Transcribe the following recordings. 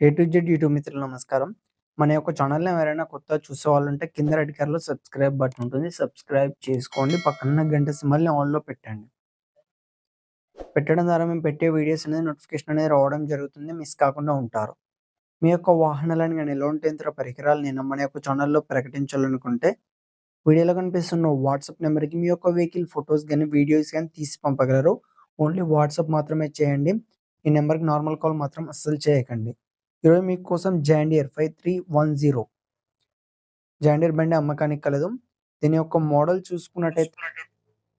A to Z YouTube మిత్రులు నమస్కారం. మన యొక్క ఛానల్‌ని ఎవరైనా కొత్త చూసేవాళ్ళుంటే కింద రెడ్ కలర్‌లో సబ్స్క్రైబ్ బటన్ ఉంటుంది. సబ్స్క్రైబ్ చేసుకోండి. పక్కన గంట సింబల్‌ని ఆన్‌లో పెట్టండి. పెట్టడం ద్వారా మేము పెట్టే వీడియోస్ అనేది నోటిఫికేషన్ అనేది రావడం జరుగుతుంది. మిస్ కాకుండా ఉంటారు. మీ యొక్క వాహనాలను కానీ ఎలాంటి యంత్ర నేను మన యొక్క ఛానల్‌లో ప్రకటించాలనుకుంటే వీడియోలో కనిపిస్తున్న వాట్సాప్ నెంబర్‌కి మీ యొక్క వెహికల్ ఫోటోస్ కానీ వీడియోస్ కానీ తీసి పంపగలరు. ఓన్లీ వాట్సాప్ మాత్రమే చేయండి. ఈ నెంబర్‌కి నార్మల్ కాల్ మాత్రం అస్సలు చేయకండి. ఈరోజు మీకోసం జాండియర్ 5310 జాండియర్ బండి అమ్మకానికి కలదు. దీని యొక్క మోడల్ చూసుకున్నట్టయితే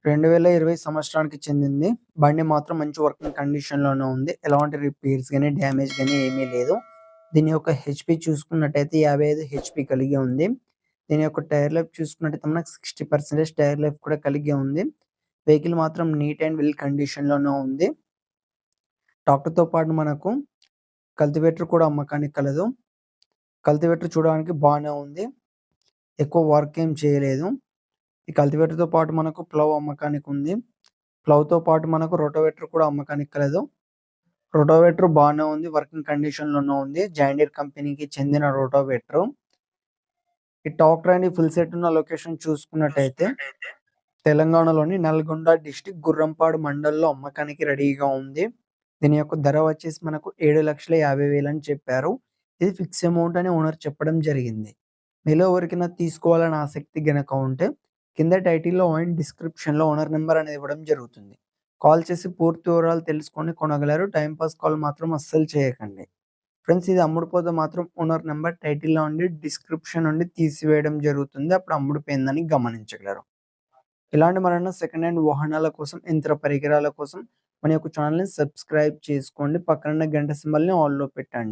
2020 సంవత్సరానికి చెందింది. బండి మాత్రం మంచి వర్కింగ్ కండిషన్‌లోనే ఉంది. ఎలాంటి రిపేర్స్ కానీ డ్యామేజ్ గాని ఏమీ లేదు. దీని యొక్క హెచ్పి చూసుకున్నట్టయితే యాభై ఐదు హెచ్పి కలిగి ఉంది. దీని యొక్క టైర్ లైఫ్ చూసుకున్నట్టయితే మనకు 60% టైర్ లైఫ్ కూడా కలిగి ఉంది. వెహికల్ మాత్రం నీట్ అండ్ వెల్ కండిషన్‌లోనే ఉంది. డాక్టర్తో పాటు మనకు కల్టివేటర్ కూడా అమ్మకానికి కలదు. కల్టివేటర్ చూడడానికి బానే ఉంది. ఎక్కువ వర్క్ ఏం చేయలేదు. ఈ కల్టివేటర్‌తో పాటు మనకు ప్లౌ అమ్మకానికి ఉంది. ప్లౌతో పాటు మనకు రోటోవేటర్ కూడా అమ్మకానికి కలదు. రోటోవేటర్ బానే ఉంది. వర్కింగ్ కండిషన్‌లోనే ఉంది. జాండియర్ కంపెనీకి చెందిన రోటోవేటరు. ఈ టాక్టర్ అండ్ ఫుల్ సెట్ ఉన్న లొకేషన్ చూసుకున్నట్టయితే తెలంగాణలోని నల్గొండ డిస్ట్రిక్ట్ గుర్రంపాడు మండల్‌లో అమ్మకానికి రెడీగా ఉంది. దీని యొక్క ధర వచ్చేసి మనకు 7,50,000 అని చెప్పారు. ఇది ఫిక్స్ అమౌంట్ అని ఓనర్ చెప్పడం జరిగింది. మీలో ఎవరికైనా తీసుకోవాలని ఆసక్తి గనక ఉంటే కింద టైటిల్‌లో అండ్ డిస్క్రిప్షన్‌లో ఓనర్ నెంబర్ అనేది ఇవ్వడం జరుగుతుంది. కాల్ చేసి పూర్తి వివరాలు తెలుసుకొని కొనగలరు. టైంపాస్ కాల్ మాత్రం అస్సలు చేయకండి. ఫ్రెండ్స్ ఇది అమ్ముడుపోతే మాత్రం ఓనర్ నెంబర్ టైటిల్‌లో నుండి డిస్క్రిప్షన్ నుండి తీసివేయడం జరుగుతుంది. అప్పుడు అమ్ముడుపోయిందని గమనించగలరు. ఇలాంటి మరన్నా సెకండ్ హ్యాండ్ వాహనాల కోసం, యంత్ర పరికరాల కోసం మన యొక్క ఛానల్‌ని సబ్స్క్రైబ్ చేసుకోండి. పక్కన గంట సింబల్‌ని ఆల్‌లో పెట్టండి.